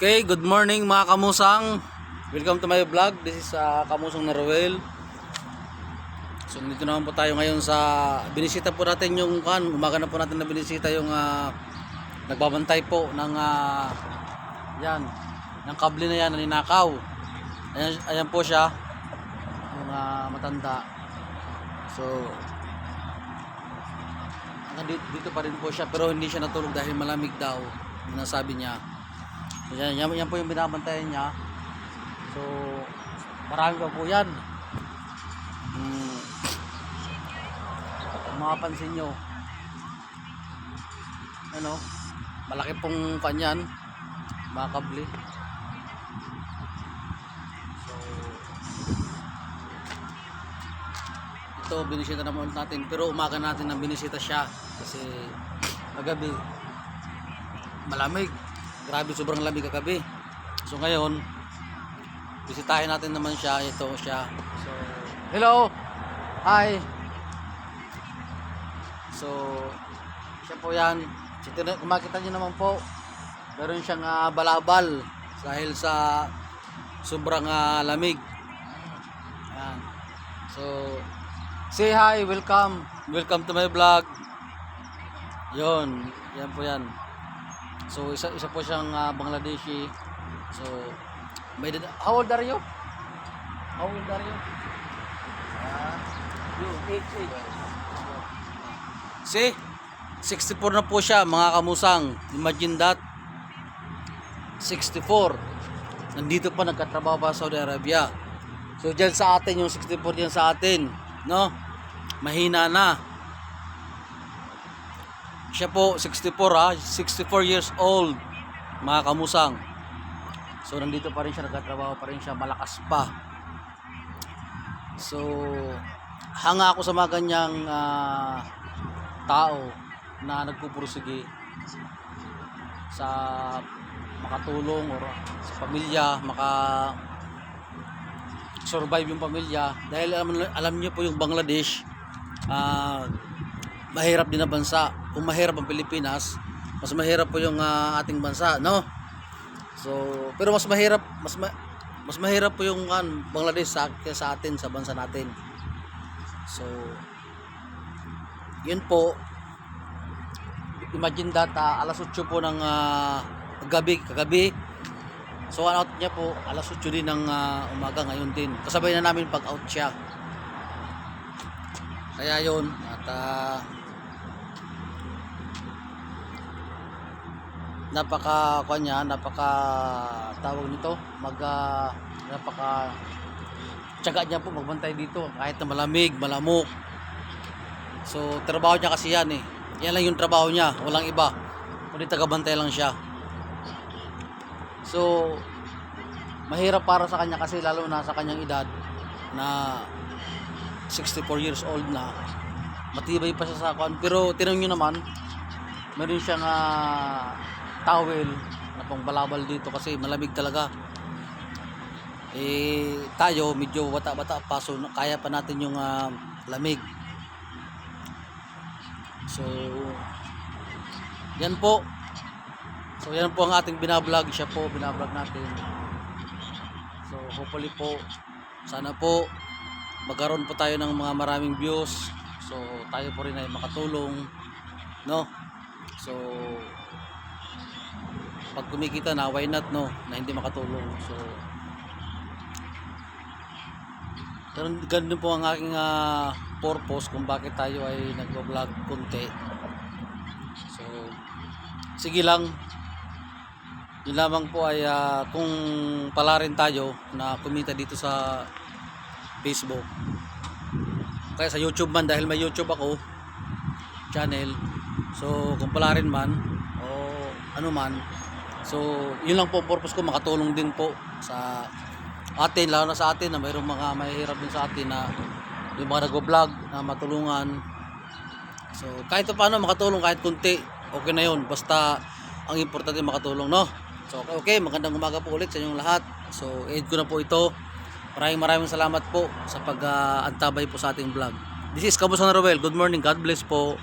Okay, good morning mga kamusang. Welcome to my vlog. This is uh, Kamusang na Roel. So dito naman po tayo ngayon sa binisita po natin yung kan, umaga na po natin na binisita yung ah, nagbabantay po ng ah, yan, ng kable na yan na ninakaw. Ayan, ayan po siya. Yung ah, matanda. So dito, dito pa rin po siya pero hindi siya natulog dahil malamig daw. Nasabi niya. Yan, yan, yan po yung binabantayan niya. So, marami pa po yan. Hmm. Makapansin nyo, ano, malaki pong kanyan, mga kable. So, ito, binisita naman natin. Pero umaga natin na binisita siya. Kasi, kagabi, malamig. Grabe sobrang lamig kagabi. So ngayon, bisitahin natin naman siya. Ito siya. So, hello! Hi! So, siya po yan. So, tina- kung makita nyo naman po, meron siyang ah, balabal dahil sa sobrang ah, lamig. Yan. So, say hi, welcome. Welcome to my vlog. Yon, yan po yan. So isa isa po siyang ah, Bangladeshi. So may how old are you? How old are you? Ah, you age age. See? 64 na po siya mga kamusang. Imagine that. 64. Nandito pa nagkatrabaho pa sa Saudi Arabia. So dyan sa atin yung 64 dyan sa atin. No? Mahina na. Siya po 64 ha, 64 years old mga kamusang. So nandito pa rin siya nagtatrabaho pa rin siya, malakas pa. So hanga ako sa mga ganyang ah, tao na nagpupursige sa makatulong or sa pamilya, maka survive yung pamilya dahil alam, alam niyo po yung Bangladesh ah mahirap din na bansa. Kung mahirap ang Pilipinas, mas mahirap po yung ah, ating bansa, no? So, pero mas mahirap, mas ma- mas mahirap po yung kan Bangladesh sa, sa atin, sa bansa natin. So, yun po. Imagine that, ah, alas 8 po ng ah, gabi, kagabi. So, ang out niya po, alas 8 din ng ah, umaga ngayon din. Kasabay na namin pag-out siya. Kaya yun, at ah, napaka kanya, napaka tawag nito, mag ah, napaka tiyaga niya po magbantay dito kahit na malamig, malamok. So, trabaho niya kasi yan eh. Yan lang yung trabaho niya, walang iba. Kundi tagabantay lang siya. So, mahirap para sa kanya kasi lalo na sa kanyang edad na 64 years old na matibay pa siya sa kwan pero tinanong nyo naman meron siyang ah, towel na pang balabal dito kasi malamig talaga. Eh tayo medyo bata-bata pa so kaya pa natin yung ah, lamig. So yan po. So yan po ang ating binablog siya po binablog natin. So hopefully po sana po magkaroon po tayo ng mga maraming views. So tayo po rin ay makatulong no? So pag kumikita na why not no? Na hindi makatulong. So ganun, ganun po ang aking ah, purpose kung bakit tayo ay nagvo-vlog konti. So sige lang. Yun lamang po ay ah, kung pala rin tayo na kumita dito sa Facebook. Kaya sa YouTube man dahil may YouTube ako channel. So kung pala rin man o ano man so yun lang po purpose ko makatulong din po sa atin lalo na sa atin na mayroong mga mahihirap din sa atin na yung mga nagvo-vlog na matulungan so kahit pa paano makatulong kahit kunti okay na yun basta ang importante makatulong no so okay, okay magandang umaga po ulit sa inyong lahat so end ko na po ito Maraming maraming salamat po sa pag-antabay po sa ating vlog. This is Kamusan Roel. Good morning. God bless po.